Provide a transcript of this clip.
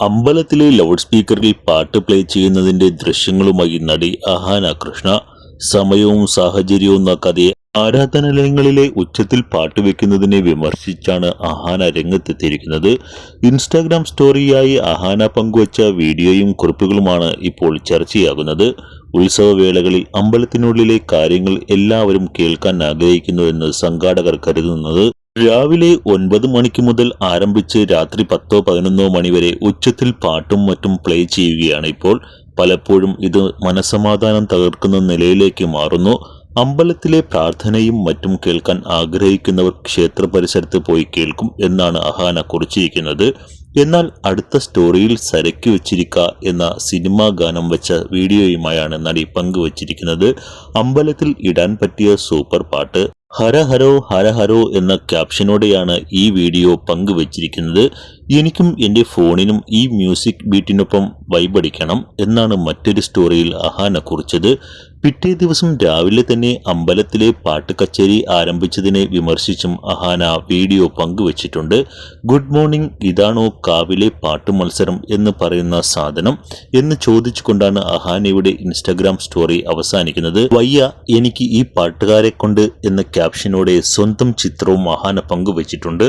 അമ്പലത്തിലെ ലൗഡ് സ്പീക്കറിൽ പാട്ട് പ്ലേ ചെയ്യുന്നതിന്റെ ദൃശ്യങ്ങളുമായി നടി അഹാന കൃഷ്ണ സമയവും സാഹചര്യവും നോക്കാതെ ആരാധനാലയങ്ങളിലെ ഉച്ചത്തിൽ പാട്ട് വെക്കുന്നതിനെ വിമർശിച്ചാണ് അഹാന രംഗത്തെത്തിയിരിക്കുന്നത്. ഇൻസ്റ്റാഗ്രാം സ്റ്റോറിയായി അഹാന പങ്കുവച്ച വീഡിയോയും കുറിപ്പുകളുമാണ് ഇപ്പോൾ ചർച്ചയാകുന്നത്. ഉത്സവവേളകളിൽ അമ്പലത്തിനുള്ളിലെ കാര്യങ്ങൾ എല്ലാവരും കേൾക്കാൻ ആഗ്രഹിക്കുന്നുവെന്ന് സംഘാടകർ കരുതുന്നത് രാവിലെ ഒൻപത് മണിക്ക് മുതൽ ആരംഭിച്ച് രാത്രി പത്തോ പതിനൊന്നോ മണിവരെ ഉച്ചത്തിൽ പാട്ടും മറ്റും പ്ലേ ചെയ്യുകയാണ് ഇപ്പോൾ. പലപ്പോഴും ഇത് മനസമാധാനം തകർക്കുന്ന നിലയിലേക്ക് മാറുന്നു. അമ്പലത്തിലെ പ്രാർത്ഥനയും മറ്റും കേൾക്കാൻ ആഗ്രഹിക്കുന്നവർ ക്ഷേത്ര പരിസരത്ത് പോയി കേൾക്കും എന്നാണ് അഹാന കുറിച്ചിരിക്കുന്നത്. എന്നാൽ അടുത്ത സ്റ്റോറിയിൽ സരക്കി വെച്ചിരിക്ക എന്ന സിനിമാ ഗാനം വെച്ച വീഡിയോയുമായാണ് നടി പങ്കുവച്ചിരിക്കുന്നത്. അമ്പലത്തിൽ ഇടാൻ പറ്റിയ സൂപ്പർ പാട്ട് ഹര ഹരോ ഹര ഹരോ എന്ന ക്യാപ്ഷനോടെയാണ് ഈ വീഡിയോ പങ്കുവച്ചിരിക്കുന്നത്. എനിക്കും എന്റെ ഫോണിനും ഈ മ്യൂസിക് ബീറ്റിനൊപ്പം വൈബടിക്കണം എന്നാണ് മറ്റൊരു സ്റ്റോറിയിൽ അഹാന കുറിച്ചത്. പിറ്റേ ദിവസം രാവിലെ തന്നെ അമ്പലത്തിലെ പാട്ട് കച്ചേരി ആരംഭിച്ചതിനെ വിമർശിച്ചും അഹാന വീഡിയോ പങ്കുവച്ചിട്ടുണ്ട്. ഗുഡ് മോർണിംഗ് ഇതാണോ കാവിലെ പാട്ട് മത്സരം എന്ന് പറയുന്ന സാധനം? എന്ന് ചോദിച്ചുകൊണ്ടാണ് അഹാനയുടെ ഇൻസ്റ്റാഗ്രാം സ്റ്റോറി അവസാനിക്കുന്നത്. വയ്യ എനിക്ക് ഈ പാട്ടുകാരെ കൊണ്ട് എന്ന ക്യാപ്ഷനോടെ സ്വന്തം ചിത്രവും അഹാന പങ്കുവച്ചിട്ടുണ്ട്.